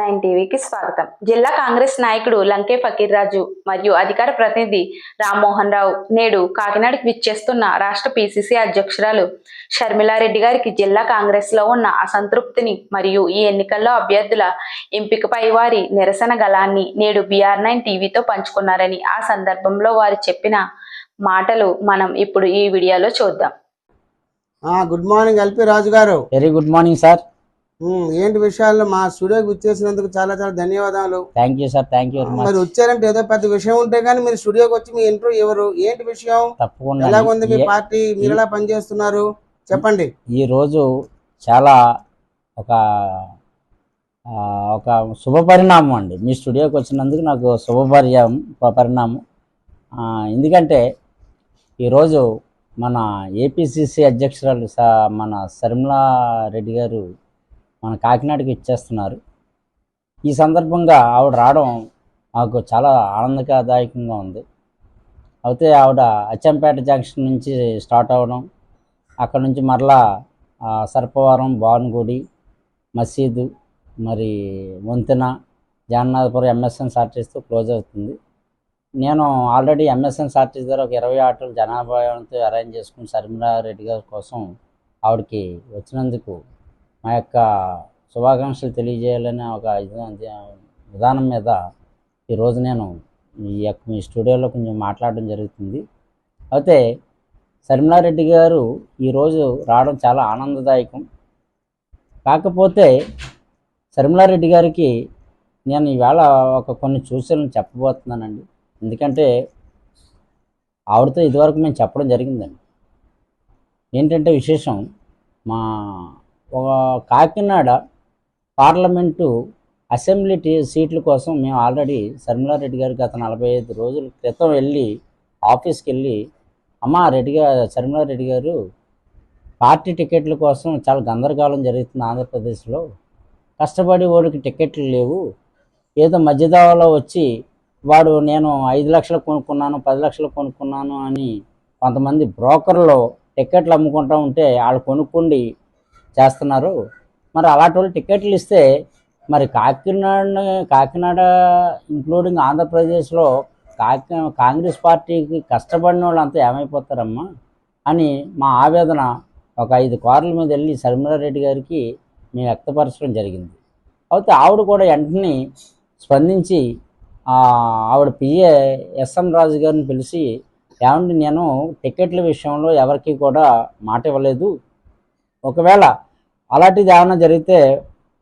Nine టీవీకి స్వాగతం. జిల్లా కాంగ్రెస్ నాయకుడు లంకే ఫకీర్రాజు మరియు అధికార ప్రతినిధి రామ్మోహన్ రావు నేడు కాకినాడకు విచ్చేస్తున్న రాష్ట్ర పిసిసి అధ్యక్షురాలు షర్మిలారెడ్డి గారికి జిల్లా కాంగ్రెస్లో ఉన్న అసంతృప్తిని మరియు ఈ ఎన్నికల్లో అభ్యర్థుల ఎంపికపై వారి నిరసన గలాన్ని నేడు బిఆర్ నైన్ టీవీతో పంచుకున్నారని ఆ సందర్భంలో వారు చెప్పిన మాటలు మనం ఇప్పుడు ఈ వీడియోలో చూద్దాం. ఆ, గుడ్ మార్నింగ్ ఎల్పి రాజు గారు వెరీ గుడ్ మార్నింగ్ సార్. ఏంటి విషయాలు మా స్టూడియోకి వచ్చేసినందుకు చాలా చాలా ధన్యవాదాలు. Thank you sir thank you మరి వచ్చారంటే ఏదో పెద్ద విషయం ఉంటే కానీ మీరు స్టూడియోకి వచ్చి మీ ఇంటర్వ్యూ ఎవరు? ఏంటి విషయం? తప్పకుండా. ఎలాగుంది మీ పార్టీ? మీరు ఎలా పనిచేస్తున్నారు? చెప్పండి. ఈ రోజు చాలా ఒక ఒక శుభ పరిణామం అండి. మీ స్టూడియోకి వచ్చినందుకు నాకు శుభ పరిణామం ఎందుకంటే ఈరోజు మన ఏపీసీసీ అధ్యక్షురాలు స- మన శర్మిలా రెడ్డి గారు మన కాకినాడకి ఇచ్చేస్తున్నారు. ఈ సందర్భంగా ఆవిడ రావడం మాకు చాలా ఆనందదాయకంగా ఉంది. అయితే ఆవిడ అచ్చంపేట జంక్షన్ నుంచి స్టార్ట్ అవ్వడం అక్కడ నుంచి మరలా సర్పవరం భానుగుడి మసీదు మరి వంతెన జగన్నాథపురం ఎంఎస్ఎన్ ఆర్టీసీతో క్లోజ్ అవుతుంది. నేను ఆల్రెడీ ఎంఎస్ఎన్ ఆర్టీసీ ద్వారా ఒక ఇరవై ఆటోలు జనాభాతో అరేంజ్ చేసుకుని శర్మిలా రెడ్డి గారి కోసం ఆవిడకి వచ్చినందుకు మా యొక్క శుభాకాంక్షలు తెలియజేయాలనే ఒక విధానం మీద ఈరోజు నేను ఈ యొక్క మీ స్టూడియోలో కొంచెం మాట్లాడడం జరుగుతుంది. అయితే శర్మిలారెడ్డి గారు ఈరోజు రావడం చాలా ఆనందదాయకం. కాకపోతే శర్మిలారెడ్డి గారికి నేను ఈవేళ ఒక కొన్ని సూచనలు చెప్పబోతున్నానండి. ఎందుకంటే ఆవిడతో ఇదివరకు మేము చెప్పడం జరిగిందండి. ఏంటంటే విశేషం మా ఒక కాకినాడ పార్లమెంటు అసెంబ్లీ సీట్ల కోసం మేము ఆల్రెడీ శర్మిలారెడ్డి గారు గత నలభై ఐదు రోజుల క్రితం వెళ్ళి ఆఫీస్కి వెళ్ళి అమ్మ రెడ్డి గారు శర్మిలారెడ్డి గారు పార్టీ టికెట్ల కోసం చాలా గందరగోళం జరుగుతుంది ఆంధ్రప్రదేశ్లో. కష్టపడి వాడికి టికెట్లు లేవు. ఏదో మధ్యదావలో వచ్చి వాడు నేను ఐదు లక్షలు కొనుక్కున్నాను పది లక్షలు కొనుక్కున్నాను అని కొంతమంది బ్రోకర్లో టికెట్లు అమ్ముకుంటూ ఉంటే వాళ్ళు కొనుక్కుండి చేస్తున్నారు. మరి అలాంటి వాళ్ళు టికెట్లు ఇస్తే మరి కాకినాడ కాకినాడ ఇంక్లూడింగ్ ఆంధ్రప్రదేశ్లో కాకి కాంగ్రెస్ పార్టీకి కష్టపడిన వాళ్ళు అంతా ఏమైపోతారమ్మా అని మా ఆవేదన ఒక ఐదు కార్ల మీద వెళ్ళి శర్మిలారెడ్డి గారికి మేము వ్యక్తపరచడం జరిగింది. అయితే ఆవిడ కూడా వెంటనే స్పందించి ఆవిడ పిఏ ఎస్ఎం రాజు గారిని పిలిచి ఏమంటే నేను టికెట్ల విషయంలో ఎవరికి కూడా మాట ఇవ్వలేదు. ఒకవేళ అలాంటిది ఏమైనా జరిగితే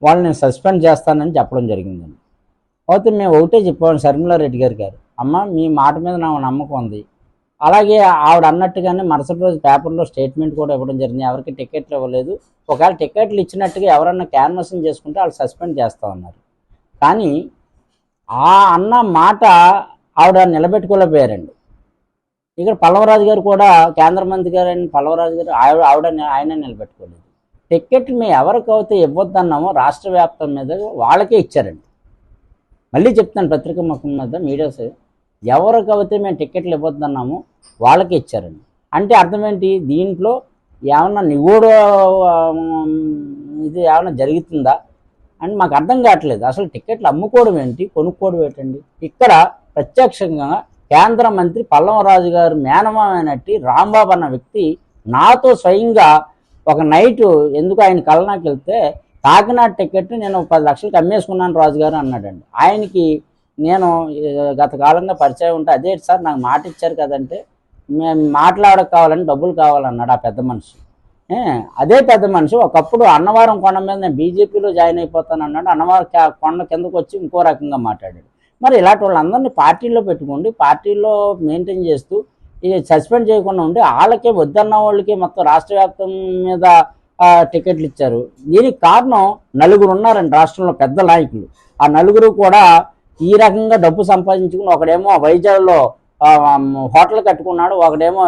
వాళ్ళని నేను సస్పెండ్ చేస్తానని చెప్పడం జరిగిందండి. అయితే మేము ఒకటే చెప్పాము శర్మిలారెడ్డి గారి గారు అమ్మ మీ మాట మీద నాకు నమ్మకం ఉంది. అలాగే ఆవిడ అన్నట్టుగానే మరుసటి రోజు పేపర్లో స్టేట్మెంట్ కూడా ఇవ్వడం జరిగింది. ఎవరికి టికెట్లు ఇవ్వలేదు. ఒకవేళ టికెట్లు ఇచ్చినట్టుగా ఎవరన్నా క్యాన్వసింగ్ చేసుకుంటే వాళ్ళు సస్పెండ్ చేస్తా ఉన్నారు. కానీ ఆ అన్న మాట ఆవిడ నిలబెట్టుకోలేకపోయారండి. ఇక్కడ పల్లవరాజు గారు కూడా కేంద్ర మంత్రి గారు అయిన పల్లవరాజు గారు ఆవిడ ఆవిడ ఆయన నిలబెట్టుకోలేదు. టికెట్ మేము ఎవరికైతే ఇవ్వద్దన్నామో రాష్ట్ర వ్యాప్తం మీద వాళ్ళకే ఇచ్చారండి. మళ్ళీ చెప్తాను పత్రిక ముఖం మీద మీడియాస్ ఎవరికైతే మేము టికెట్లు ఇవ్వద్దన్నామో వాళ్ళకే ఇచ్చారండి. అంటే అర్థం ఏంటి? దీంట్లో ఏమన్నా నిగూఢ ఇది ఏమైనా జరుగుతుందా? అని మాకు అర్థం కావట్లేదు. అసలు టికెట్లు అమ్ముకోవడం ఏంటి? కొనుక్కోవడం ఏంటండి? ఇక్కడ ప్రత్యక్షంగా కేంద్ర మంత్రి పల్లవరాజు గారు మేనమామైనట్టి రాంబాబు అన్న వ్యక్తి నాతో స్వయంగా ఒక నైట్ ఎందుకు ఆయన కలనాకి వెళ్తే కాకినాడ టికెట్ నేను పది లక్షలకు అమ్మేసుకున్నాను రాజుగారు అన్నాడండి. ఆయనకి నేను గత కాలంగా పరిచయం ఉంటే అదే సార్ నాకు మాట ఇచ్చారు కదంటే మేము మాట్లాడక కావాలని డబ్బులు కావాలన్నాడు ఆ పెద్ద మనిషి. అదే పెద్ద మనిషి ఒకప్పుడు అన్నవరం కొండ మీద నేను బీజేపీలో జాయిన్ అయిపోతాను అన్నాడు అన్నవరం కొండ కిందకు వచ్చి ఇంకో రకంగా మాట్లాడాడు. మరి ఇలాంటి వాళ్ళందరినీ పార్టీలో పెట్టుకోండి పార్టీలో మెయింటైన్ చేస్తూ ఇది సస్పెండ్ చేయకుండా ఉండి వాళ్ళకే వద్దన్న వాళ్ళకి మొత్తం రాష్ట్ర వ్యాప్తం మీద టికెట్లు ఇచ్చారు. దీనికి కారణం నలుగురు ఉన్నారండి రాష్ట్రంలో పెద్ద నాయకులు. ఆ నలుగురు కూడా ఈ రకంగా డబ్బు సంపాదించుకుని ఒకడేమో వైజాగ్లో హోటల్ కట్టుకున్నాడు ఒకడేమో